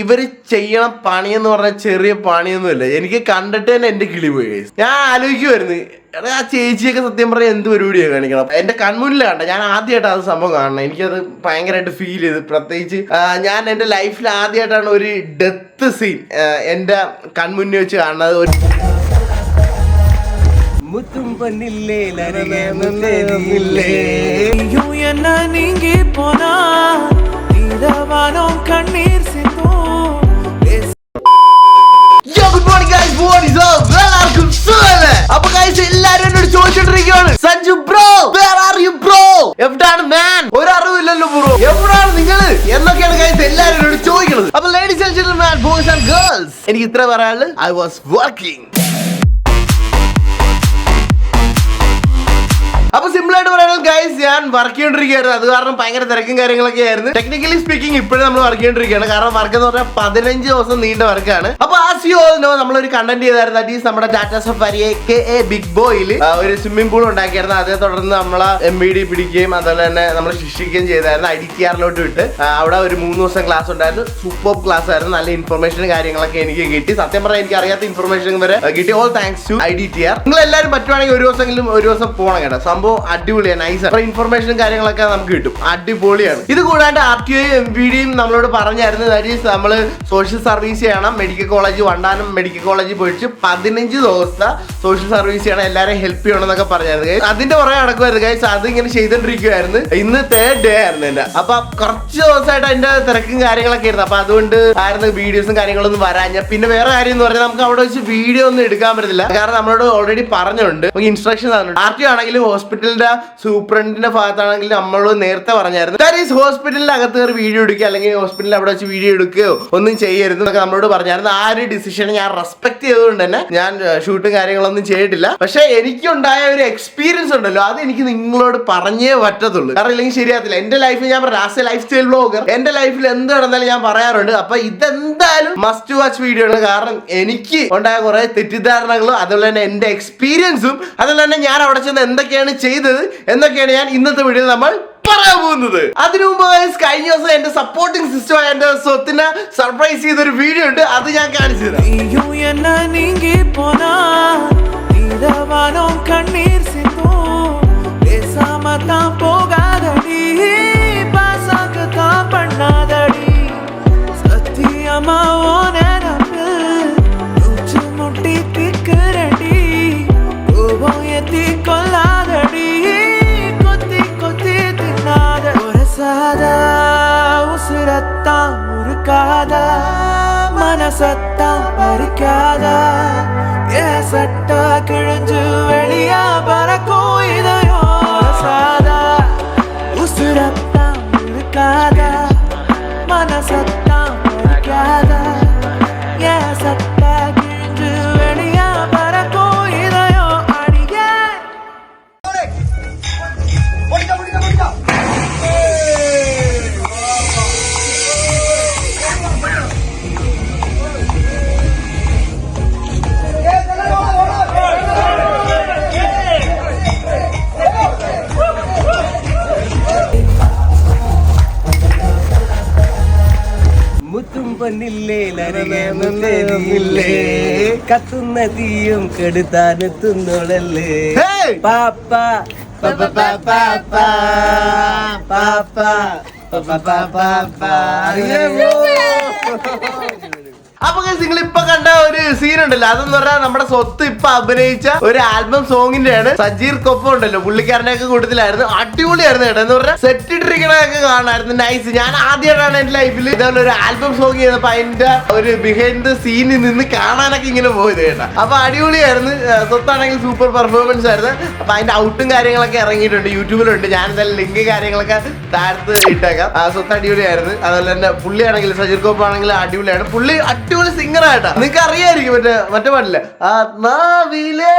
ഇവർ ചെയ്യണ എന്ന് പറഞ്ഞാൽ ചെറിയ പണിയൊന്നുമില്ല. എനിക്ക് കണ്ടിട്ട് തന്നെ എന്റെ കിളി പോയി ഞാൻ ആലോചിക്കുമായിരുന്നു എടാ ആ ചേച്ചിയൊക്കെ സത്യം പറഞ്ഞാൽ എന്ത് പരിപാടിയാണ് കാണിക്കണം എന്റെ കൺമുന്നിൽ കണ്ട ഞാൻ ആദ്യമായിട്ടാണ് അത് സംഭവം കാണണം എനിക്കത് ഭയങ്കരമായിട്ട് ഫീൽ ചെയ്ത്. പ്രത്യേകിച്ച് ഞാൻ എന്റെ ലൈഫിൽ ആദ്യമായിട്ടാണ് ഒരു ഡെത്ത് സീൻ എന്റെ കൺമുന്നിൽ വെച്ച് കാണുന്നത്. ഒരു മുത്തും കണ്ണീർ Sanju bro where are you bro എവിടാണ് മാൻ ഒരു അറിവില്ലല്ലോ ബ്രോ എവിടാണ് നിങ്ങൾ എന്നൊക്കെയാണ് guys എല്ലാവരും എന്നോട് ചോദിക്കുന്നത്. അപ്പൊ ladies and gentleman boys and girls എനിക്ക് ഇത്ര പറയാനുള്ളത് ഐ വാസ് വർക്കിംഗ് അപ്പൊ സിമ്പിൾ ആയിട്ട് പറയുന്നത് ഗൈസ് ഞാൻ വർക്ക് ചെയ്തോണ്ടിരിക്കുകയായിരുന്നു. അത് കാരണം ഭയങ്കര തിരക്കും കാര്യങ്ങളൊക്കെ ആയിരുന്നു. ടെക്നിക്കലി സ്പീക്കിംഗ് ഇപ്പോഴും നമ്മൾ വർക്ക് ചെയ്തോണ്ടിരിക്കുകയാണ്. കാരണം വർക്ക് എന്ന് പറഞ്ഞാൽ പതിനഞ്ച് ദിവസം നീണ്ട വർക്കാണ് അപ്പൊ ആ യു ഓൾ നോ കണ്ടന്റ് ചെയ്തായിരുന്നു. അറ്റ് നമ്മുടെ Tata Safari K A big ബോയിൽ ഒരു സ്വിമ്മിംഗ് പൂൾ ഉണ്ടാക്കിയായിരുന്നു. അതേ തുടർന്ന് നമ്മളെ എം ബി ഡി പിടിക്കുകയും അതുപോലെ തന്നെ നമ്മൾ ശിക്ഷിക്കുകയും ചെയ്തായിരുന്നു ഐ ഡി ടി ആറിലോട്ട് വിട്ട്. അവിടെ ഒരു മൂന്ന് ദിവസം ക്ലാസ് ഉണ്ടായിരുന്നു. സൂപ്പർ ക്ലാസ് ആയിരുന്നു. നല്ല ഇൻഫർമേഷനും കാര്യങ്ങളൊക്കെ എനിക്ക് കിട്ടി. സത്യം പറഞ്ഞാൽ എനിക്ക് അറിയാത്ത ഇൻഫർമേഷൻ വരെ കിട്ടി. All thanks to I D T R നിങ്ങൾ എല്ലാവരും പറ്റുവാണെങ്കിൽ ഒരു ദിവസമെങ്കിലും ഒരു ദിവസം പോകണം കേട്ടോ. സംഭവം അടിപൊളിയാണ്. നൈസ് അപ്പൊ ഇൻഫർമേഷനും കാര്യങ്ങളൊക്കെ നമുക്ക് കിട്ടും. അടിപൊളിയാണ്. ഇത് കൂടാണ്ട് R T I M P ഡിയും നമ്മളോട് പറഞ്ഞായിരുന്നു. ദാറ്റ് നമ്മൾ സോഷ്യൽ സർവീസ് ചെയ്യണം. മെഡിക്കൽ കോളേജ് വണ്ടാനം മെഡിക്കൽ കോളേജിൽ പോയിട്ട് പതിനഞ്ച് ദിവസത്തെ സോഷ്യൽ സർവീസ് ചെയ്യണം എല്ലാവരെയും ഹെൽപ്പ് ചെയ്യണം എന്നൊക്കെ പറഞ്ഞായിരുന്നു. ഗൈസ് അതിന്റെ പുറകെ നടക്കുമായിരുന്നു ഗൈസ് അത് ഇങ്ങനെ ചെയ്തോണ്ടിരിക്കുവായിരുന്നു. ഇന്ന് തേർഡ് ഡേ ആയിരുന്നു എന്റെ. അപ്പൊ കുറച്ച് ദിവസമായിട്ട് അതിന്റെ തിരക്കും കാര്യങ്ങളൊക്കെ ആയിരുന്നു. അപ്പൊ അതുകൊണ്ട് ആയിരുന്നു വീഡിയോസും കാര്യങ്ങളൊന്നും വരാഞ്ഞ. പിന്നെ വേറെ കാര്യം എന്ന് പറഞ്ഞാൽ നമുക്ക് അവിടെ വെച്ച് വീഡിയോ ഒന്നും എടുക്കാൻ പറ്റില്ല കാരണം നമ്മളോട് ഓൾറെഡി പറഞ്ഞുണ്ട്. നമുക്ക് ഇൻസ്ട്രക്ഷൻ തന്നിട്ടുണ്ട്. ആർ ടി ആണെങ്കിലും ഹോസ്പിറ്റലിന്റെ സൂപ്രണ്ടിന്റെ ഭാഗത്താണെങ്കിലും നമ്മളോട് നേരത്തെ പറഞ്ഞായിരുന്നു. ഈസ് ഹോസ്പിറ്റലിന്റെ അകത്ത് കയറി വീഡിയോ എടുക്കുക. അല്ലെങ്കിൽ ഹോസ്പിറ്റലിൽ അവിടെ വെച്ച് വീഡിയോ എടുക്കുകയോ ഒന്നും ചെയ്യരുത് എന്നൊക്കെ നമ്മളോട് പറഞ്ഞായിരുന്നു. ആ ഒരു ഡിസിഷൻ ഞാൻ റെസ്പെക്ട് ചെയ്തുകൊണ്ട് തന്നെ ഞാൻ ഷൂട്ടും കാര്യങ്ങളൊന്നും ചെയ്തിട്ടില്ല. പക്ഷെ എനിക്കുണ്ടായ ഒരു എക്സ്പീരിയൻസ് ഉണ്ടല്ലോ. അത് എനിക്ക് നിങ്ങളോട് പറഞ്ഞേ പറ്റത്തുള്ളൂ. കാരണം ഇല്ലെങ്കിൽ ശരിയാത്തില്ല എന്റെ ലൈഫിൽ ഞാൻ എ ലൈഫ് സ്റ്റൈൽ ബ്ലോഗർ എന്റെ ലൈഫിൽ എന്ത് നടന്നാലും ഞാൻ പറയാറുണ്ട്. അപ്പൊ ഇതെന്തായാലും മസ്റ്റ് വാച്ച് വീഡിയോ ആണ്. കാരണം എനിക്ക് ഉണ്ടായ കുറെ തെറ്റിദ്ധാരണകളും അതുപോലെ തന്നെ എന്റെ എക്സ്പീരിയൻസും അതുപോലെ തന്നെ ഞാൻ അവിടെ ചെന്ന് എന്തൊക്കെയാണ് ചെയ്തത് എന്നൊക്കെയാണ് ഞാൻ ഇന്നത്തെ വീഡിയോയിൽ നമ്മൾ പറയാൻ പോകുന്നത് അതിനു മുമ്പ് guys, കഴിഞ്ഞ ദിവസം എന്റെ സപ്പോർട്ടിംഗ് സിസ്റ്റം എന്റെ സ്വത്തിനെ സർപ്രൈസ് ചെയ്ത ഒരു വീഡിയോ ഉണ്ട് അത് ഞാൻ കാണിച്ചു തരാം நீயும் என்ன நீங்கி போனா நீதவானம் கண்ணீர் உசுரத்தான் உருக்காத? மனசத்தான் பறிக்காத? ஏ சட்டா கிழிஞ்சு வெளியா பறக்கும் இதயம் சாதா உசுரத்தான் முறுக்காத மனசத்தான் பறிக்காத? കത്തുന്ന തീയും കെടുത്താനെത്തുന്നോളല്ലേ. പാപ്പ പാപ്പ പപ്പ പാപ്പ. പാപ്പ പാപ്പ അപ്പൊ നിങ്ങൾ ഇപ്പൊ കണ്ട ഒരു സീൻ ഉണ്ടല്ലോ. അതെന്ന് പറഞ്ഞാൽ നമ്മുടെ സ്വത്ത് ഇപ്പൊ അഭിനയിച്ച ഒരു ആൽബം സോങ്ങിന്റെയാണ് സജീർ കൊപ്പം ഉണ്ടല്ലോ. പുള്ളിക്കാരനെ ഒക്കെ കൂട്ടത്തിലായിരുന്നു. അടിപൊളിയായിരുന്നു കേട്ടോ. എന്ന് പറഞ്ഞാൽ സെറ്റ് ഇട്ടിരിക്കണൊക്കെ കാണായിരുന്നു നൈസ് ഞാൻ ആദ്യമായിട്ടാണ് എന്റെ ലൈഫിൽ ഇതേപോലെ ഒരു ആൽബം സോങ് ചെയ്തപ്പോ അതിന്റെ ഒരു ബിഹൈൻഡ് സീനിൽ നിന്ന് കാണാനൊക്കെ ഇങ്ങനെ പോയത് കേട്ടോ. അപ്പൊ അടിപൊളിയായിരുന്നു. സ്വത്താണെങ്കിൽ സൂപ്പർ പെർഫോമൻസ് ആയിരുന്നു. അപ്പൊ അതിന്റെ ഔട്ടും കാര്യങ്ങളൊക്കെ ഇറങ്ങിയിട്ടുണ്ട്. യൂട്യൂബിലുണ്ട്. ഞാൻ എന്തായാലും ലിങ്ക് കാര്യങ്ങളൊക്കെ താഴത്ത് ഇട്ടേക്കാം. സ്വത്ത് അടിപൊളിയായിരുന്നു. അതുപോലെ തന്നെ പുള്ളിയാണെങ്കിൽ സജീർ കോപ്പ് ആണെങ്കിൽ അടിപൊളിയാണ്. പുള്ളി അടിപൊളി സിംഗർ ആയിട്ടാ നിങ്ങൾക്ക് അറിയായിരിക്കും മറ്റേ മറ്റേ പാട്ടില്ലേ ആത്മാവിലേ.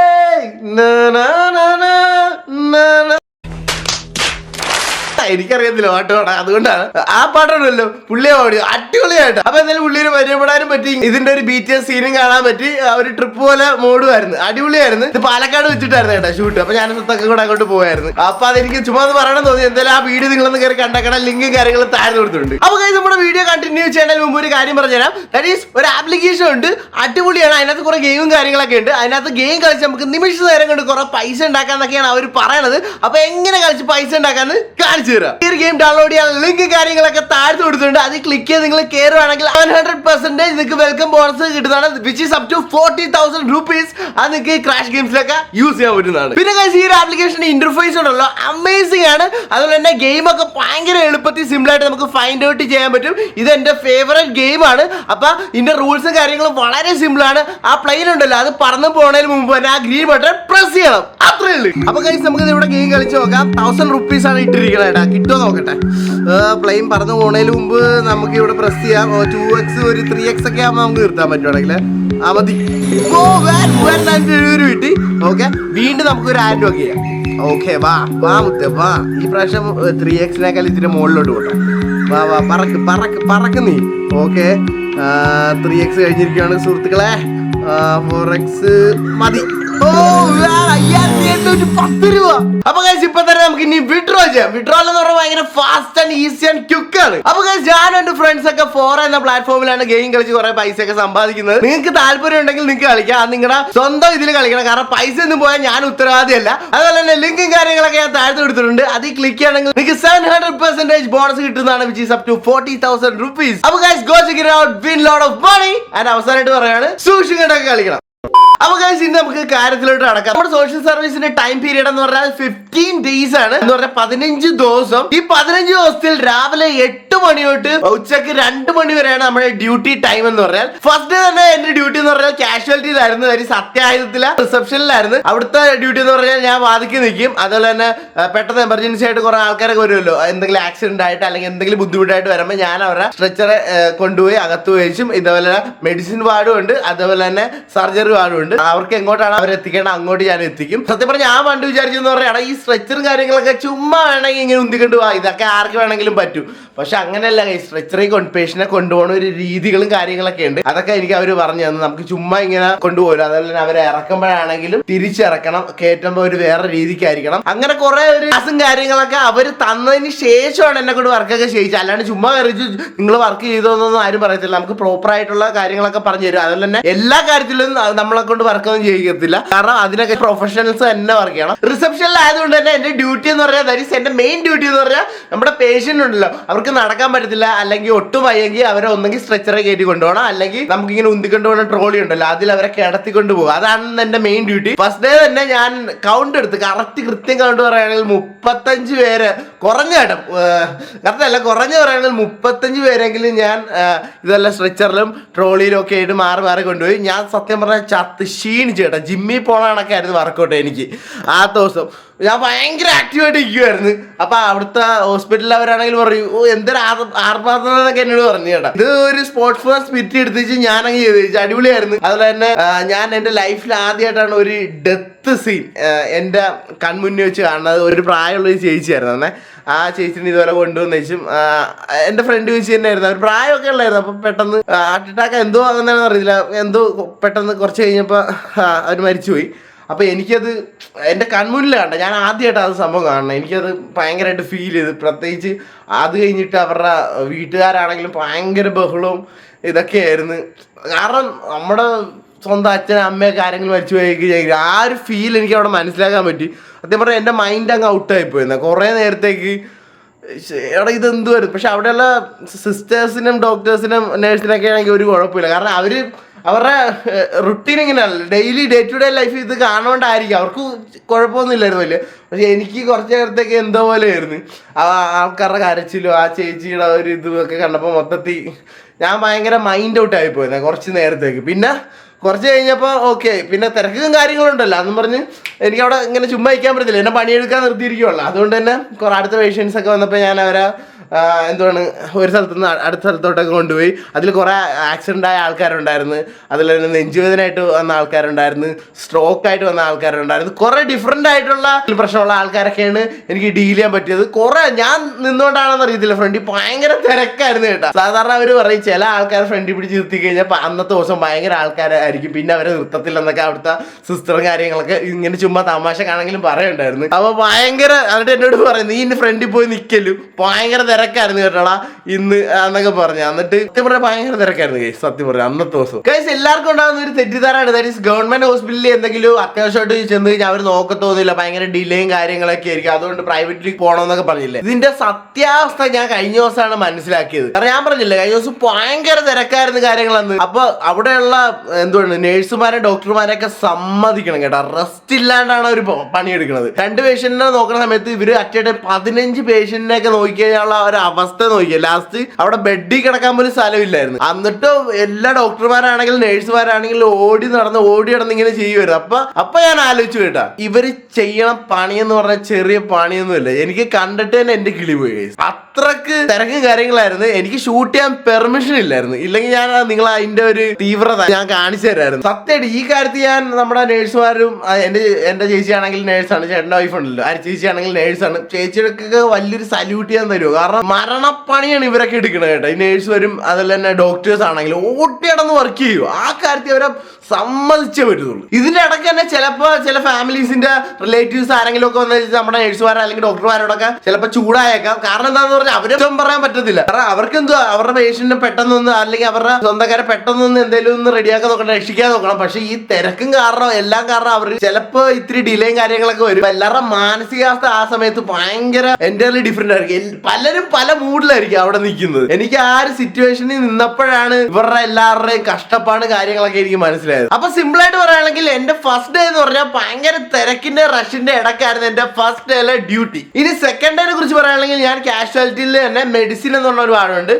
എനിക്കറിയത്തില്ല പാട്ട് പാടാൻ. അതുകൊണ്ടാണ് ആ പാട്ടാണല്ലോ പുള്ളിയെ പാടി. അടിപൊളിയായിട്ട്. അപ്പൊ എന്തായാലും പുള്ളിയെ പരിചയപ്പെടാനും പറ്റി. ഇതിന്റെ ഒരു ബീച്ച് സീനും കാണാൻ പറ്റി. ഒരു ട്രിപ്പ് പോലെ മോഡുമായിരുന്നു അടിപൊളിയായിരുന്നു. ഇത് പാലക്കാട് വെച്ചിട്ടായിരുന്നു കേട്ടോ ഷൂട്ട് അപ്പൊ ഞാൻ സ്വത്തൊക്കെ കൂടെ അങ്ങോട്ട് പോയായിരുന്നു അപ്പൊ അതെനിക്ക് ചുമ്മാ പറയണം തോന്നി. എന്തായാലും ആ വീഡിയോ നിങ്ങളൊന്ന് കയറി കണ്ടേക്കണം. ലിങ്കും കാര്യങ്ങളും താഴെ കൊടുത്തിട്ടുണ്ട്. അപ്പൊ കഴിഞ്ഞ നമ്മുടെ വീഡിയോ കണ്ടിന്യൂ ചെയ്യാൻ മുമ്പ് ഒരു കാര്യം പറഞ്ഞുതരാം. ദാറ്റ് ഈസ് ഒരു ആപ്ലിക്കേഷൻ ഉണ്ട്. അടിപൊളിയാണ്. അതിനകത്ത് കുറെ ഗെയിമും കാര്യങ്ങളൊക്കെ ഉണ്ട്. അതിനകത്ത് ഗെയിം കളിച്ച് നമുക്ക് നിമിഷ നേരം കൊണ്ട് കുറെ പൈസ ഉണ്ടാക്കാന്നൊക്കെയാണ് അവർ പറയണത്. അപ്പൊ എങ്ങനെ കളിച്ച് പൈസ ഉണ്ടാക്കാന്ന് കാണിച്ചു തരാം. ഈ ഗെയിം ഡൗൺലോഡ് ചെയ്യാൻ ലിങ്ക് കാര്യങ്ങളൊക്കെ താഴ്ത്തു കൊടുത്തിട്ടുണ്ട്. അത് ക്ലിക്ക് ചെയ്ത് നിങ്ങൾ കയറുവാണെങ്കിൽ വൺ ഹൺഡ്രഡ് പെർസെന്റേജ് നിങ്ങൾക്ക് വെൽക്കം ബോണസ് കിട്ടുന്നതാണ്. Which is up to forty thousand rupees അത് നിങ്ങൾക്ക് ക്രാഷ് ഗെയിംസിലൊക്കെ യൂസ് ചെയ്യാൻ പറ്റുന്നതാണ്. പിന്നെ ഈ ഒരു ആപ്ലിക്കേഷന്റെ ഇന്റർഫേസ് ഉണ്ടല്ലോ. അമേസിംഗ് ആണ്. അതുപോലെ തന്നെ ഗെയിം ഒക്കെ ഭയങ്കര എളുപ്പത്തിൽ സിമ്പിൾ ആയിട്ട് നമുക്ക് ഫൈൻഡ് ഔട്ട് ചെയ്യാൻ പറ്റും. ഇത് എന്റെ ഫേവറേറ്റ് ഗെയിം ആണ്. ഇതിന്റെ റൂൾസും കാര്യങ്ങളും വളരെ സിമ്പിൾ ആണ്. ആ പ്ലെയിൻ ഉണ്ടല്ലോ അത് പറന്നു പോണതിന് മുമ്പ് തന്നെ ആ ഗ്രീൻ ബട്ടൺ പ്രസ് ചെയ്യണം. അത്രേ ഉള്ളൂ. അപ്പൊ കഴിച്ച് നമുക്ക് ഇവിടെ ഗെയിം കളിച്ച് നോക്കാം. തൗസൻഡ് ആണ് ഇട്ടിരിക്കുന്നത് കിട്ടുമോ നോക്കട്ടെ? പ്ലെയിൻ പറന്ന് പോണതിന് മുമ്പ് നമുക്ക് ഇവിടെ പ്രസ് ചെയ്യാം. ടു എക്സ് ഒരു ത്രീ എക്സ് ഒക്കെ ആകുമ്പോൾ നമുക്ക് നിർത്താൻ പറ്റുവാണെങ്കിൽ ആ മതി. എഴുപത് കിട്ടി ഓക്കെ വീണ്ടും നമുക്ക് ഒരു ആൻഡ് ഒക്കെ ചെയ്യാം. ഓക്കെ വാ വാ മുത്ത വാ. ഈ പ്രാവശ്യം ത്രീ എക്സിനേക്കാൾ ഇത്തിരി മുകളിലോട്ട് പോട്ടെ. വാ വാ പറക്ക് പറക്ക് പറക്ക് നീ. ഓക്കെ ത്രീ എക്സ് കഴിഞ്ഞിരിക്കുകയാണ് സുഹൃത്തുക്കളെ. ഫോർ എക്സ് മതി. ഓ അപ്പൊ കഴിച്ച് ഇപ്പൊ തന്നെ നമുക്ക് ഇനി വിഡ്രോ ചെയ്യാം. വിഡ്രോ എന്ന് പറഞ്ഞാൽ ഭയങ്കര fast and easy and quick ആണ്. അപ്പൊ കഴിച്ച് ഞാനും എന്റെ ഫ്രണ്ട്സ് ഒക്കെ ഫോർ എന്ന പ്ലാറ്റ്ഫോമിലാണ് ഗെയിം കളിച്ച് കുറെ പൈസ ഒക്കെ സമ്പാദിക്കുന്നത്. നിങ്ങൾക്ക് താല്പര്യം ഉണ്ടെങ്കിൽ നിങ്ങൾക്ക് കളിക്കാം. അത് നിങ്ങളുടെ സ്വന്തം ഇതിൽ കളിക്കണം. കാരണം പൈസ ഒന്നും പോയാൽ ഞാൻ ഉത്തരവാദിയല്ല. അതുപോലെ തന്നെ ലിങ്കും കാര്യങ്ങളൊക്കെ ഞാൻ താഴ്ത്തു കൊടുത്തിട്ടുണ്ട്. അതിൽ ക്ലിക്ക് ചെയ്യണമെങ്കിൽ നിങ്ങൾക്ക് സെവൻ ഹൺഡ്രഡ് പെർസെന്റേജ് ബോണസ് കിട്ടുന്നതാണ് which is up to forty thousand rupees അപ്പൊ guys go out win load of money and അവസാനമായിട്ട് പറയാണ് സൂക്ഷിക്കേണ്ടൊക്കെ കളിക്കണം. അപ്പൊ ഗൈസ് ഇന്ന് നമുക്ക് കാര്യത്തിലോട്ട് നടക്കാം. നമ്മുടെ സോഷ്യൽ സർവീസിന്റെ ടൈം പീരീഡ് എന്ന് പറഞ്ഞാൽ ഫിഫ്റ്റീൻ ഡേയ്സ് ആണ്. എന്ന് പറഞ്ഞാൽ പതിനഞ്ച് ദിവസം. ഈ പതിനഞ്ച് ദിവസത്തിൽ രാവിലെ എട്ട് മണി തൊട്ട് ഉച്ചയ്ക്ക് രണ്ട് മണി വരെയാണ് നമ്മുടെ ഡ്യൂട്ടി ടൈം എന്ന് പറഞ്ഞാൽ. ഫസ്റ്റ് ഡേ തന്നെ എന്റെ ഡ്യൂട്ടി എന്ന് പറഞ്ഞാൽ കാഷ്വാലിറ്റിയിലായിരുന്നു ഒരു സത്യായുധത്തിലെ റിസപ്ഷനിലായിരുന്നു അവിടുത്തെ ഡ്യൂട്ടി എന്ന് പറഞ്ഞാൽ ഞാൻ വാദിക്ക് നിൽക്കും. അതുപോലെ തന്നെ പെട്ടെന്ന് എമർജൻസി ആയിട്ട് കുറെ ആൾക്കാരൊക്കെ വരുമല്ലോ. എന്തെങ്കിലും ആക്സിഡന്റ് ആയിട്ട് അല്ലെങ്കിൽ എന്തെങ്കിലും ബുദ്ധിമുട്ടായിട്ട് വരുമ്പോൾ ഞാൻ അവരെ സ്ട്രെച്ചറെ കൊണ്ടുപോയി അകത്ത് വെച്ചും. ഇതുപോലെ മെഡിസിൻ വാർഡും ഉണ്ട്. അതുപോലെ തന്നെ സർജറി വാർഡും ഉണ്ട് അവർക്ക് എങ്ങോട്ടാണ് അവർ എത്തിക്കേണ്ടത് അങ്ങോട്ട് ഞാൻ എത്തിക്കും. സത്യം പറഞ്ഞാൽ ഞാൻ പണ്ട് വിചാരിച്ചെന്ന് പറഞ്ഞാൽ ഈ സ്ട്രെച്ചറും കാര്യങ്ങളൊക്കെ ചുമ്മാ വേണമെങ്കിൽ ഇങ്ങനെ ഉന്തിക്കൊണ്ട് പോവാ ഇതൊക്കെ ആർക്ക് വേണമെങ്കിലും പറ്റും. പക്ഷെ അങ്ങനെയല്ല സ്ട്രെച്ചറിൽ കൊണ്ട് പേഷ്യനെ കൊണ്ടുപോകുന്ന ഒരു രീതികളും കാര്യങ്ങളൊക്കെ ഉണ്ട്. അതൊക്കെ എനിക്ക് അവർ പറഞ്ഞു തന്നു. നമുക്ക് ചുമ്മാ ഇങ്ങനെ കൊണ്ടുപോകും തന്നെ അവരെ ഇറക്കുമ്പോഴാണെങ്കിലും തിരിച്ചിറക്കണം. കയറ്റുമ്പോൾ ഒരു വേറെ രീതിക്കായിരിക്കണം. അങ്ങനെ കുറെ ഒരു ക്ലാസും കാര്യങ്ങളൊക്കെ അവർ തന്നതിന് ശേഷമാണ് എന്നെ കൊണ്ട് വർക്കൊക്കെ ചെയ്യിച്ചത്. അല്ലാണ്ട് ചുമ്മാ കയറിച്ച് നിങ്ങൾ വർക്ക് ചെയ്തോന്നൊന്നും ആരും പറയത്തില്ല. നമുക്ക് പ്രോപ്പർ ആയിട്ടുള്ള കാര്യങ്ങളൊക്കെ പറഞ്ഞു തരും. അതുപോലെ തന്നെ എല്ലാ കാര്യത്തിലും നമ്മളെ കൊണ്ട് വർക്കൊന്നും ചെയ്യിക്കത്തില്ല കാരണം അതിനൊക്കെ പ്രൊഫഷണൽസ് തന്നെ വർക്ക് ചെയ്യണം. റിസപ്ഷനിലായതുകൊണ്ട് തന്നെ എന്റെ ഡ്യൂട്ടി എന്ന് പറഞ്ഞാൽ ഈസ് എന്റെ മെയിൻ ഡ്യൂട്ടി എന്ന് പറഞ്ഞാൽ നമ്മുടെ പേഷ്യന്റ് ഉണ്ടല്ലോ. അവർക്ക് നടക്കാൻ പറ്റത്തില്ല. അല്ലെങ്കിൽ ഒട്ടും വയ്യെങ്കിൽ അവരെ ഒന്നെങ്കിൽ സ്ട്രെച്ചറെ കയറ്റി കൊണ്ടുപോകണം. അല്ലെങ്കിൽ നമുക്ക് ഇങ്ങനെ ഉന്തിക്കൊണ്ട് പോകുന്ന ട്രോളി ഉണ്ടല്ലോ അതിൽ അവരെ കിടത്തിക്കൊണ്ട് കൊണ്ടുപോകും. അതാണ് എന്റെ മെയിൻ ഡ്യൂട്ടി ഫസ്റ്റ് ഡേ തന്നെ ഞാൻ കൗണ്ട് എടുത്ത് കറക്റ്റ് കൃത്യം കൗണ്ട് പറയുകയാണെങ്കിൽ മുപ്പത്തഞ്ച് പേര് കുറഞ്ഞ കേട്ടോ അല്ല കുറഞ്ഞ പറയുകയാണെങ്കിൽ മുപ്പത്തഞ്ച് പേരെങ്കിലും ഞാൻ ഇതെല്ലാം സ്ട്രെച്ചറിലും ട്രോളിയിലും ഒക്കെ ആയിട്ട് മാറി മാറി കൊണ്ടുപോയി. ഞാൻ സത്യം പറഞ്ഞാൽ ചത്ത് ക്ഷീണിച്ചു കേട്ടോ ജിമ്മിൽ പോകണ കണക്കായിരുന്നു വർക്കൗട്ട് എനിക്ക്. ആ ദിവസം ഞാൻ ഭയങ്കര ആക്റ്റീവായിട്ട് ഇരിക്കുമായിരുന്നു അപ്പൊ അവിടുത്തെ ഹോസ്പിറ്റലിൽ അവരാണെങ്കിൽ പറയും ഓ എന്തൊരു ആർഭാർത്ഥം എന്നൊക്കെ എന്നോട് പറഞ്ഞു കേട്ടോ. ഇത് ഒരു സ്പോർട്സ് ഫോർ സ്പിരിറ്റ് എടുത്തിച്ച് ഞാൻ അങ്ങ് ചെയ്ത്. അടിപൊളിയായിരുന്നു. അതുപോലെ തന്നെ ഞാൻ എന്റെ ലൈഫിൽ ആദ്യമായിട്ടാണ് ഒരു ഡെത്ത് സീൻ എന്റെ കൺമുന്നിൽ വെച്ച് കാണുന്നത്. ഒരു പ്രായമുള്ള ഒരു ചേച്ചിയായിരുന്നു അന്നേ. ആ ചേച്ചിനെ ഇതുപോലെ കൊണ്ടുവന്ന് വെച്ചും എന്റെ ഫ്രണ്ട് ചേച്ചി തന്നെയായിരുന്നു. അവർ പ്രായമൊക്കെ ഉള്ളായിരുന്നു. അപ്പം പെട്ടെന്ന് ഹാർട്ട് അറ്റാക്ക് എന്തോ അങ്ങനെയാണെന്ന് അറിയില്ല എന്തോ പെട്ടെന്ന് കുറച്ച് കഴിഞ്ഞപ്പോൾ അവർ മരിച്ചുപോയി. അപ്പൊ എനിക്കത് എന്റെ കൺമുന്നിൽ കണ്ട ഞാൻ ആദ്യമായിട്ട് അത് സംഭവം കാണണം എനിക്കത് ഭയങ്കരമായിട്ട് ഫീൽ ചെയ്ത്. പ്രത്യേകിച്ച് അത് കഴിഞ്ഞിട്ട് അവരുടെ വീട്ടുകാരാണെങ്കിലും ഭയങ്കര ബഹളവും ഇതൊക്കെയായിരുന്നു. കാരണം നമ്മുടെ സ്വന്തം അച്ഛനും അമ്മയൊക്കെ ആരെങ്കിലും മരിച്ചു പോയി ആ ഒരു ഫീൽ എനിക്ക് അവിടെ മനസ്സിലാക്കാൻ പറ്റി. സത്യം പറഞ്ഞാൽ എന്റെ മൈൻഡ് അങ്ങ് ഔട്ടായി പോയിരുന്നു കുറേ നേരത്തേക്ക് എടാ ഇത് എന്തുവായിരുന്നു പക്ഷെ അവിടെയുള്ള സിസ്റ്റേഴ്സിനും ഡോക്ടേഴ്സിനും നേഴ്സിനൊക്കെ ആണെങ്കിൽ ഒരു കുഴപ്പമില്ല. കാരണം അവർ അവരുടെ റുട്ടീൻ ഇങ്ങനെയാണ് daily day to day life ഇത് കാണുകൊണ്ടായിരിക്കും അവർക്ക് കുഴപ്പമൊന്നുമില്ലായിരുന്നു വലിയ. പക്ഷെ എനിക്ക് കുറച്ച് നേരത്തേക്ക് എന്തോ പോലെ ആയിരുന്നു. ആ ആൾക്കാരുടെ കരച്ചിലും ആ ചേച്ചിയുടെ ഒരു ഇതും ഒക്കെ കണ്ടപ്പോൾ മൊത്തത്തിൽ ഞാൻ ഭയങ്കര മൈൻഡ് ഔട്ട് ആയി പോയിരുന്നു കുറച്ച് നേരത്തേക്ക്. പിന്നെ കുറച്ച് കഴിഞ്ഞപ്പോൾ ഓക്കെ പിന്നെ തിരക്കും കാര്യങ്ങളുണ്ടല്ലോ അന്നും പറഞ്ഞ് എനിക്ക് അവിടെ ഇങ്ങനെ ചുമ്മാ ഇരിക്കാൻ പറ്റത്തില്ല. എന്നെ പണിയെടുക്കാൻ നിർത്തിയിരിക്കുകയുള്ളൂ അതുകൊണ്ട് തന്നെ കുറേ അടുത്ത പേഷ്യൻസ് ഒക്കെ വന്നപ്പോൾ ഞാൻ അവരെ എന്തുവാണ്? ഒരു സ്ഥലത്ത് നിന്ന് അടുത്ത സ്ഥലത്തോട്ടൊക്കെ കൊണ്ടുപോയി. അതിൽ കുറേ ആക്സിഡന്റ് ആയ ആൾക്കാരുണ്ടായിരുന്നു. അതിൽ തന്നെ നെഞ്ചുവേദനയായിട്ട് വന്ന ആൾക്കാരുണ്ടായിരുന്നു. സ്ട്രോക്ക് ആയിട്ട് വന്ന ആൾക്കാരുണ്ടായിരുന്നു. കുറേ ഡിഫറെന്റ് ആയിട്ടുള്ള പ്രശ്നമുള്ള ആൾക്കാരൊക്കെയാണ് എനിക്ക് ഡീൽ ചെയ്യാൻ പറ്റിയത്. കുറേ ഞാൻ നിന്നുകൊണ്ടാണെന്ന് അറിയത്തില്ല ഫ്രണ്ടി ഭയങ്കര തിരക്കായിരുന്നു കേട്ടോ. സാധാരണ അവർ പറയും ചില ആൾക്കാർ ഫ്രണ്ടി പിടിച്ച് നിർത്തി കഴിഞ്ഞാൽ അന്നത്തെ ദിവസം ഭയങ്കര ആൾക്കാരായിരിക്കും. പിന്നെ അവരെ നിർത്തത്തില്ലെന്നൊക്കെ അവിടുത്തെ സിസ്റ്ററും കാര്യങ്ങളൊക്കെ ഇങ്ങനെ ചുമ്മാ തമാശ കാണെങ്കിലും പറയുണ്ടായിരുന്നു. അപ്പോൾ ഭയങ്കര എന്നിട്ട് എന്നോട് പറയും നീ ഇന്ന് ഫ്രണ്ടിൽ പോയി നിൽക്കലും ഭയങ്കര തിരക്കായിരുന്നു കേട്ടോടാ. ഇന്ന് എന്നൊക്കെ പറഞ്ഞു. എന്നിട്ട് സത്യം പറഞ്ഞാൽ ഭയങ്കര തിരക്കായിരുന്നു കേസ് സത്യം പറഞ്ഞു അന്നത്തെ ദിവസം. കേസ് എല്ലാവർക്കും ഉണ്ടാകുന്ന ഒരു തെറ്റിദ്ധാരാണ്. ദാറ്റ് ഈസ് ഗവൺമെന്റ് ഹോസ്പിറ്റലിൽ എന്തെങ്കിലും അത്യാവശ്യമായിട്ട് ചെന്ന് കഴിഞ്ഞാൽ അവർ നോക്കത്തോന്നില്ല ഭയങ്കര ഡിലേയും കാര്യങ്ങളൊക്കെ ആയിരിക്കും. അതുകൊണ്ട് പ്രൈവറ്റിൽ പോകണമെന്നൊക്കെ പറഞ്ഞില്ലേ? ഇതിന്റെ സത്യാവസ്ഥ ഞാൻ കഴിഞ്ഞ ദിവസമാണ് മനസ്സിലാക്കിയത്. കാരണം ഞാൻ പറഞ്ഞില്ലേ കഴിഞ്ഞ ദിവസം ഭയങ്കര തിരക്കായിരുന്നു കാര്യങ്ങളെന്ന്. അപ്പൊ അവിടെയുള്ള എന്തുകൊണ്ട് നേഴ്സുമാരെ ഡോക്ടർമാരെയൊക്കെ സമ്മതിക്കണം കേട്ടോ. റെസ്റ്റ് ഇല്ലാണ്ടാണ് അവർ പണിയെടുക്കുന്നത് രണ്ട് പേഷ്യന്റിനെ നോക്കുന്ന സമയത്ത് ഇവർ അറ്റേ പതിനഞ്ച് പേഷ്യന്റിനെ ഒക്കെ നോക്കിക്കഴിഞ്ഞാലുള്ള ഒരു അവസ്ഥ നോക്കിയ. ലാസ്റ്റ് അവിടെ ബെഡിൽ കിടക്കാൻ പോലും സ്ഥലമില്ലായിരുന്നു. എന്നിട്ട് എല്ലാ ഡോക്ടർമാരാണെങ്കിലും നേഴ്സുമാരാണെങ്കിലും ഓടി നടന്ന് ഓടി നടന്ന് ഇങ്ങനെ ചെയ്യുമായിരുന്നു അപ്പൊ അപ്പൊ ഞാൻ ആലോചിച്ചു കേട്ടാ. ഇവർ ചെയ്യണ പണി എന്ന് പറഞ്ഞാൽ ചെറിയ പണിയൊന്നുമില്ല. എനിക്ക് കണ്ടിട്ട് തന്നെ എന്റെ കിളി പോയി അത്രയ്ക്ക് തിരക്കും കാര്യങ്ങളായിരുന്നു. എനിക്ക് ഷൂട്ട് ചെയ്യാൻ പെർമിഷൻ ഇല്ലായിരുന്നു. ഇല്ലെങ്കിൽ ഞാൻ നിങ്ങൾ അതിന്റെ ഒരു തീവ്രത ഞാൻ കാണിച്ചു തരായിരുന്നു. സത്യമായിട്ട് ഈ കാര്യത്തിൽ ഞാൻ നമ്മുടെ നേഴ്സുമാരും എന്റെ എന്റെ ചേച്ചിയാണെങ്കിൽ നേഴ്സാണ് ചേട്ടന്റെ വൈഫ് ഉണ്ടല്ലോ. ആ ചേച്ചിയാണെങ്കിൽ നേഴ്സാണ്. ചേച്ചിയുടെ വലിയൊരു സല്യൂട്ട് ചെയ്യാൻ തരുമോ? കാരണം മരണപ്പണിയാണ് ഇവരൊക്കെ എടുക്കണത് കേട്ടോ. ഈ നേഴ്സ് വരും അതുപോലെ തന്നെ ഡോക്ടേഴ്സ് ആണെങ്കിലും. ഓട്ടിയടന്ന് വർക്ക് ചെയ്യും. ആ കാര്യത്തിൽ അവരെ സമ്മതിച്ചേ പറ്റുള്ളൂ ഇതിന്റെ ഇടയ്ക്ക് തന്നെ ചിലപ്പോ ചില ഫാമിലീസിന്റെ റിലേറ്റീവ്സ് ആരെങ്കിലും ഒക്കെ വന്ന് നമ്മുടെ നേഴ്സുമാർ അല്ലെങ്കിൽ ഡോക്ടർമാരോടൊക്കെ ചിലപ്പോ ചൂടായേക്കാം. കാരണം എന്താണെന്ന് പറഞ്ഞാൽ അവരെ പറയാൻ പറ്റത്തില്ല. കാരണം അവർക്ക് എന്തോ അവരുടെ പേഷ്യന്റിനെ പെട്ടെന്നൊന്ന് അല്ലെങ്കിൽ അവരുടെ സ്വന്തക്കാരെ പെട്ടെന്നൊന്ന് എന്തെങ്കിലും ഒന്ന് റെഡിയാക്കാൻ നോക്കണം രക്ഷിക്കാൻ നോക്കണം. പക്ഷെ ഈ തിരക്കും കാരണം എല്ലാം കാരണം അവർ ചിലപ്പോ ഇത്തിരി ഡിലേയും കാര്യങ്ങളൊക്കെ വരും. എല്ലാവരുടെ മാനസികാവസ്ഥ ആ സമയത്ത് ഭയങ്കര എന്റയർലി ഡിഫറെന്റ് ആയിരിക്കും. പലരും പല മൂഡിലായിരിക്കും അവിടെ നിൽക്കുന്നത്. എനിക്ക് ആ ഒരു സിറ്റുവേഷനിൽ നിന്നപ്പോഴാണ് ഇവരുടെ എല്ലാവരുടെയും കഷ്ടപ്പാട് കാര്യങ്ങളൊക്കെ എനിക്ക് മനസ്സിലായത്. അപ്പൊ സിമ്പിൾ ആയിട്ട് പറയുകയാണെങ്കിൽ എന്റെ ഫസ്റ്റ് ഡേ എന്ന് പറഞ്ഞാൽ ഭയങ്കര തിരക്കിന്റെ റഷിന്റെ ഇടക്കായിരുന്നു എന്റെ ഫസ്റ്റ് ഡേയിലെ ഡ്യൂട്ടി ഇനി സെക്കൻഡ് ഡേനെ കുറിച്ച് പറയുകയാണെങ്കിൽ ഞാൻ കാഷ്വാലിറ്റിയിൽ തന്നെ മെഡിസിൻ എന്ന് പറഞ്ഞ ഒരു ഭാഗമുണ്ട്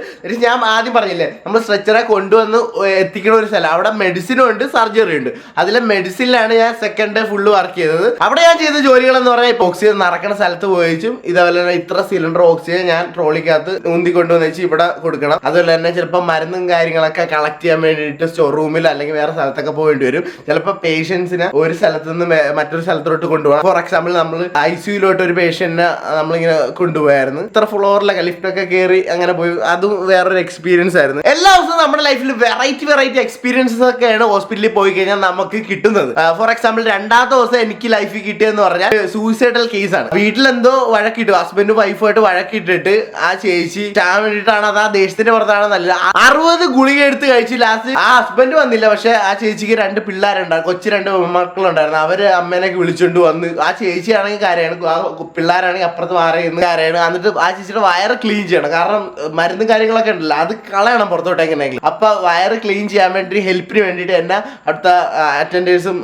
ഞാൻ ആദ്യം പറഞ്ഞില്ലേ നമ്മൾ സ്ട്രെച്ചറെ കൊണ്ടുവന്ന് എത്തിക്കുന്ന ഒരു സ്ഥലം. അവിടെ മെഡിസിനും ഉണ്ട് സർജറി ഉണ്ട്. അതിലെ മെഡിസിനിലാണ് ഞാൻ സെക്കൻഡ് ഡേ ഫുള്ള് വർക്ക് ചെയ്തത്. അവിടെ ഞാൻ ചെയ്ത ജോലികൾ എന്ന് പറഞ്ഞാൽ ഓക്സിജൻ നടക്കുന്ന സ്ഥലത്ത് പോയിച്ചും ഇതേപോലെ തന്നെ ഇത്ര സിലിണ്ടർ ഓക്സിജൻ ഞാൻ ട്രോളിക്കകത്ത് ഉന്തി കൊണ്ടുവന്ന് വെച്ച് ഇവിടെ കൊടുക്കണം. അതുപോലെ തന്നെ ചിലപ്പോൾ മരുന്നും കാര്യങ്ങളൊക്കെ കളക്ട് ചെയ്യാൻ വേണ്ടിയിട്ട് സ്റ്റോർ റൂമിൽ അല്ലെങ്കിൽ വേറെ സ്ഥലത്തൊക്കെ പോകേണ്ടി വരും. ചിലപ്പോൾ പേഷ്യൻസിനെ ഒരു സ്ഥലത്ത് നിന്ന് മറ്റൊരു സ്ഥലത്തോട്ട് കൊണ്ടുപോകണം. ഫോർ എക്സാമ്പിൾ നമ്മൾ ഐ സിയുലോട്ട് ഒരു പേഷ്യന്റിനെ നമ്മളിങ്ങനെ കൊണ്ടുപോയായിരുന്നു. ഇത്ര ഫ്ലോറിലൊക്കെ ലിഫ്റ്റൊക്കെ കയറി അങ്ങനെ പോയി. അതും വേറൊരു എക്സ്പീരിയൻസ് ആയിരുന്നു. എല്ലാ ദിവസവും നമ്മുടെ ലൈഫിൽ വെറൈറ്റി വെറൈറ്റി എക്സ്പീരിയൻസസ് ഒക്കെയാണ് ഹോസ്പിറ്റലിൽ പോയി കഴിഞ്ഞാൽ നമുക്ക് കിട്ടുന്നത്. ഫോർ എക്സാമ്പിൾ രണ്ടാമത്തെ ദിവസം എനിക്ക് ലൈഫിൽ കിട്ടിയെന്ന് പറഞ്ഞാൽ സൂയിസൈഡൽ കേസാണ് വീട്ടിലെന്തോ വഴക്കിട്ടു. ഹസ്ബൻഡും വൈഫുമായിട്ട് വഴക്കിട്ടിട്ട് ആ ചേച്ചി ചാൻ വേണ്ടിയിട്ടാണ് അത് ആ ദേശത്തിന്റെ പുറത്താണ് നല്ല അറുപത് ഗുളിക എടുത്ത് കഴിച്ച്. ലാസ്റ്റ് ആ ഹസ്ബൻഡ് വന്നില്ല. പക്ഷെ ആ ചേച്ചിക്ക് രണ്ട് പിള്ളേരുണ്ടായിരുന്നു കൊച്ചു രണ്ട് മക്കളുണ്ടായിരുന്നു. അവർ അമ്മേനൊക്കെ വിളിച്ചുകൊണ്ട് വന്ന് ആ ചേച്ചിയാണെങ്കിൽ കരയാണ്. ആ പിള്ളേരാണെങ്കിൽ അപ്പുറത്ത് മാറി നിന്ന് കരയാണ്. എന്നിട്ട് ആ ചേച്ചിയുടെ വയറ് ക്ലീൻ ചെയ്യണം. കാരണം മരുന്നും കാര്യങ്ങളൊക്കെ ഉണ്ടല്ലോ. അത് കളയണം പുറത്തോട്ട് എങ്ങനെയെങ്കിലും. അപ്പൊ വയറ് ക്ലീൻ ചെയ്യാൻ വേണ്ടി ഹെൽപ്പിന് വേണ്ടിയിട്ട് എന്നെ അടുത്ത അറ്റൻഡേഴ്സും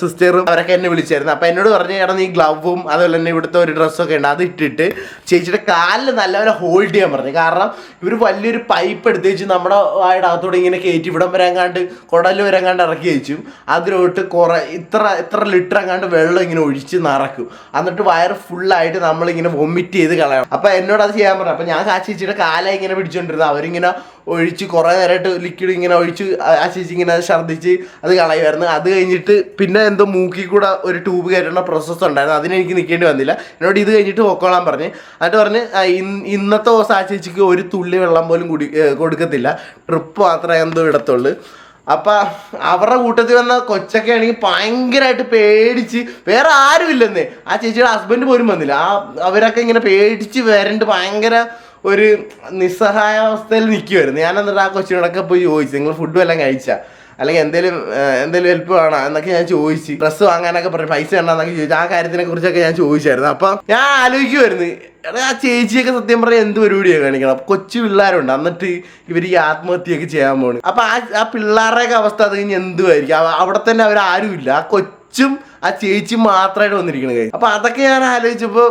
സിസ്റ്ററും അവരൊക്കെ എന്നെ വിളിച്ചായിരുന്നു. അപ്പൊ എന്നോട് പറഞ്ഞു ചേട്ടാ നീ ഗ്ലൗവും അതുപോലെ തന്നെ ഇവിടുത്തെ ഒരു ഡ്രസ്സൊക്കെ ഉണ്ട്. അത് ഇട്ടിട്ട് ചേച്ചിയുടെ കാലിൽ നല്ലപോലെ ഹോൾഡ് ചെയ്യാൻ പറഞ്ഞു. കാരണം ഇവർ വലിയൊരു പൈപ്പ് എടുത്ത് വെച്ച് നമ്മുടെ വായുടെ അകത്തോടെ ഇങ്ങനെ കയറ്റി ഇവിടം വരാൻ കണ്ട് കുടൽ വരാൻ കണ്ട് വെച്ചു അതിലോട്ട് കുറെ ഇത്ര ഇത്ര ലിറ്റർ എങ്ങാണ്ട് വെള്ളം ഇങ്ങനെ ഒഴിച്ച് നിറക്കും. എന്നിട്ട് വയറ് ഫുള്ളായിട്ട് നമ്മളിങ്ങനെ വൊമിറ്റ് ചെയ്ത് കളയണം. അപ്പം എന്നോട് അത് ചെയ്യാൻ പറഞ്ഞു. അപ്പം ഞാൻ ആ ചേച്ചിയുടെ കാല ഇങ്ങനെ പിടിച്ചോണ്ടിരുന്നു. അവരിങ്ങനെ ഒഴിച്ച് കുറേ നേരമായിട്ട് ലിക്വിഡ് ഇങ്ങനെ ഒഴിച്ച് ആ ആ ചേച്ചി ഇങ്ങനെ ഛർദ്ദിച്ച് അത് കളയുമായിരുന്നു അത് കഴിഞ്ഞിട്ട് പിന്നെ എന്തോ മൂക്കി കൂടെ ഒരു ട്യൂബ് കയറ്റുന്ന പ്രോസസ്സ് ഉണ്ടായിരുന്നു. അതിന് എനിക്ക് നിൽക്കേണ്ടി വന്നില്ല. എന്നോട് ഇത് കഴിഞ്ഞിട്ട് പൊക്കോളാൻ പറഞ്ഞ്. എന്നിട്ട് പറഞ്ഞ് ഇന്നത്തെ ദിവസം ആ ചേച്ചിക്ക് ഒരു തുള്ളി വെള്ളം പോലും കുടി കൊടുക്കത്തില്ല. ട്രിപ്പ് മാത്രമേ എന്തോ ഇടത്തുള്ളൂ. അപ്പൊ അവരുടെ കൂട്ടത്തിൽ വന്ന കൊച്ചൊക്കെ ആണെങ്കിൽ ഭയങ്കരമായിട്ട് പേടിച്ച് വേറെ ആരും ഇല്ലെന്നേ. ആ ചേച്ചിയുടെ ഹസ്ബൻഡ് പോലും വന്നില്ല. ആ അവരൊക്കെ ഇങ്ങനെ പേടിച്ച് വരണ്ട് ഭയങ്കര ഒരു നിസ്സഹായാവസ്ഥയിൽ നിൽക്കുമായിരുന്നു ഞാൻ എന്നിട്ട് ആ കൊച്ചിനോടൊക്കെ പോയി ചോദിച്ചു നിങ്ങൾ ഫുഡും എല്ലാം കഴിച്ചാ? അല്ലെങ്കിൽ എന്തെങ്കിലും എന്തെങ്കിലും ഹെൽപ്പ് വേണോ എന്നൊക്കെ ഞാൻ ചോദിച്ചു. ഡ്രസ്സ് വാങ്ങാനൊക്കെ പറഞ്ഞു പൈസ ഉണ്ടെന്നൊക്കെ ചോദിച്ചു. ആ കാര്യത്തിനെ കുറിച്ചൊക്കെ ഞാൻ ചോദിച്ചായിരുന്നു. അപ്പം ഞാൻ ആലോചിക്കുമായിരുന്നു എടാ ആ ചേച്ചിയൊക്കെ സത്യം പറഞ്ഞാൽ എന്ത് പരിപാടിയാണ് കാണിക്കണം? കൊച്ചു പിള്ളേരുണ്ട്. എന്നിട്ട് ഇവർ ഈ ആത്മഹത്യയൊക്കെ ചെയ്യാൻ പോണ്. അപ്പൊ ആ ആ പിള്ളേരുടെയൊക്കെ അവസ്ഥ അത് കഴിഞ്ഞ് എന്തുമായിരിക്കും അവിടെ തന്നെ അവർ ആരുമില്ല ആ കൊച്ചും ആ ചേച്ചി മാത്രമായിട്ട് വന്നിരിക്കണ കാര്യം. അപ്പൊ അതൊക്കെ ഞാൻ ആലോചിച്ചപ്പോ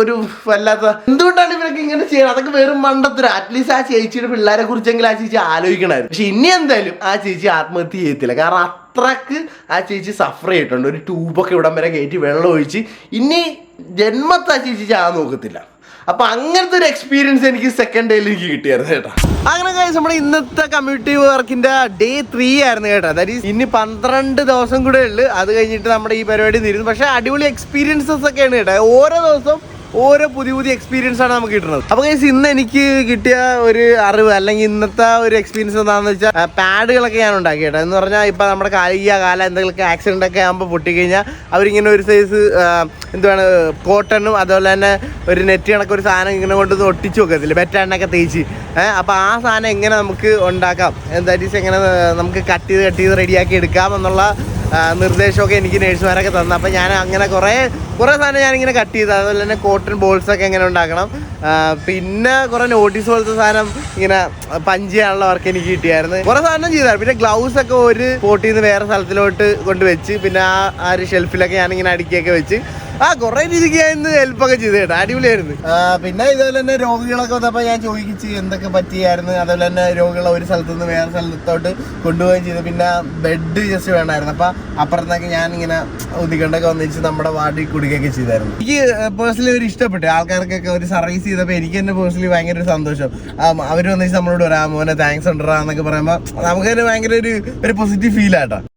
ഒരു വല്ലാത്ത എന്തുകൊണ്ടാണ് ഇവരൊക്കെ ഇങ്ങനെ ചെയ്യണം? അതൊക്കെ വെറും മണ്ടത്തര. അറ്റ്ലീസ്റ്റ് ആ ചേച്ചിയുടെ പിള്ളേരെ കുറിച്ചെങ്കിലും ആ ചേച്ചി ആലോചിക്കണമായിരുന്നു. പക്ഷെ ഇനി എന്തായാലും ആ ചേച്ചി ആത്മഹത്യ ചെയ്യത്തില്ല. കാരണം അത്രയ്ക്ക് ആ ചേച്ചി സഫർ ചെയ്തിട്ടുണ്ട്. ഒരു ട്യൂബൊക്കെ ഇവിടം വരെ കയറ്റി വെള്ളം ഒഴിച്ച്. ഇനി ജന്മത്തെ ആ ചേച്ചി ആ നോക്കത്തില്ല. അപ്പൊ അങ്ങനത്തെ ഒരു എക്സ്പീരിയൻസ് എനിക്ക് സെക്കൻഡ് ഡേയിൽ എനിക്ക് കിട്ടിയായിരുന്നു കേട്ടോ. അങ്ങനെ കഴിച്ച് നമ്മുടെ ഇന്നത്തെ കമ്മ്യൂണിറ്റി വർക്കിന്റെ ഡേ ത്രീ ആയിരുന്നു കേട്ടോ. അതായത് ഇനി പന്ത്രണ്ട് ദിവസം കൂടെ ഉള്ളു. അത് കഴിഞ്ഞിട്ട് നമ്മുടെ ഈ പരിപാടി തീരുന്നു. പക്ഷെ അടിപൊളി എക്സ്പീരിയൻസസ് ഒക്കെയാണ് കേട്ടോ. ഓരോ ദിവസം ഓരോ പുതിയ പുതിയ എക്സ്പീരിയൻസ് ആണ് നമുക്ക് കിട്ടുന്നത്. അപ്പൊ ഗൈസ് ഇന്ന് എനിക്ക് കിട്ടിയ ഒരു അറിവ് അല്ലെങ്കിൽ ഇന്നത്തെ ഒരു എക്സ്പീരിയൻസ് എന്താണെന്ന് വെച്ചാൽ പാഡുകളൊക്കെ ഞാൻ ഉണ്ടാക്കി കേട്ടോ എന്ന് പറഞ്ഞാൽ ഇപ്പൊ നമ്മുടെ കാലിക കാല എന്തെങ്കിലുമൊക്കെ ആക്സിഡന്റ് ഒക്കെ ആകുമ്പോൾ പൊട്ടിക്കഴിഞ്ഞാൽ അവരിങ്ങനെ ഒരു സൈസ് എന്തുവാണ് കോട്ടണും അതുപോലെ തന്നെ ഒരു നെറ്റ് കണക്ക് ഒരു സാധനം ഇങ്ങനെ കൊണ്ട് ഒട്ടിച്ചു വെക്കത്തില്ല ബെറ്റാണ്ടൊക്കെ തേച്ച്. ഏഹ് അപ്പൊ ആ സാധനം എങ്ങനെ നമുക്ക് ഉണ്ടാക്കാം എന്താ എങ്ങനെ നമുക്ക് കട്ട് ചെയ്ത് കട്ട് ചെയ്ത് റെഡിയാക്കി എടുക്കാം എന്നുള്ള നിർദ്ദേശമൊക്കെ എനിക്ക് നേഴ്സുമാരൊക്കെ തന്നു. അപ്പം ഞാൻ അങ്ങനെ കുറേ കുറേ സാധനം ഞാനിങ്ങനെ കട്ട് ചെയ്തു. അതുപോലെ തന്നെ കോട്ടൺ ബോൾസൊക്കെ എങ്ങനെ ഉണ്ടാക്കണം. പിന്നെ കുറെ നോട്ടീസ് പോലത്തെ സാധനം ഇങ്ങനെ പഞ്ച് ചെയ്യാനുള്ള വർക്ക് എനിക്ക് കിട്ടിയായിരുന്നു. കുറെ സാധനം ചെയ്തായിരുന്നു. പിന്നെ ഗ്ലൗസ് ഒക്കെ ഒരു പോട്ടിൽ നിന്ന് വേറെ സ്ഥലത്തിലോട്ട് കൊണ്ട് വെച്ച്. പിന്നെ ആ ആ ഒരു ഷെൽഫിലൊക്കെ ഇങ്ങനെ അടുക്കിയൊക്കെ വെച്ച്. ആ കുറേ രീതിക്ക് ഞാൻ ഇന്ന് ഹെൽപ്പൊക്കെ ചെയ്ത് കേട്ടോ. അടിപൊളിയായിരുന്നു. പിന്നെ ഇതുപോലെ തന്നെ രോഗികളൊക്കെ വന്നപ്പോൾ ഞാൻ ചോദിച്ചു എന്തൊക്കെ പറ്റിയായിരുന്നു. അതുപോലെ തന്നെ രോഗികളെ ഒരു സ്ഥലത്ത് നിന്ന് വേറെ സ്ഥലത്തോട്ട് കൊണ്ടുപോവുകയും ചെയ്തു. പിന്നെ ബെഡ് ജസ്റ്റ് വേണമായിരുന്നു. അപ്പം അപ്പുറത്തൊക്കെ ഞാൻ ഇങ്ങനെ ഉദിക്കണ്ടൊക്കെ വന്നിച്ച് നമ്മുടെ വാർഡിൽ കുടിക്കുകയൊക്കെ ചെയ്തായിരുന്നു. എനിക്ക് പേഴ്സണലി ഒരു ഇഷ്ടപ്പെട്ടു. ആൾക്കാർക്കൊക്കെ ഒരു സർവീസ് ചെയ്തപ്പോൾ എനിക്ക് തന്നെ പേഴ്സണലി ഭയങ്കര ഒരു സന്തോഷം. അവർ വന്നിട്ട് നമ്മളോട് പറയാം മോനെ താങ്ക്സ് ഉണ്ടറാ എന്നൊക്കെ പറയുമ്പോൾ നമുക്ക് തന്നെ ഭയങ്കര ഒരു ഒരു പോസിറ്റീവ് ഫീൽ ആട്ടോ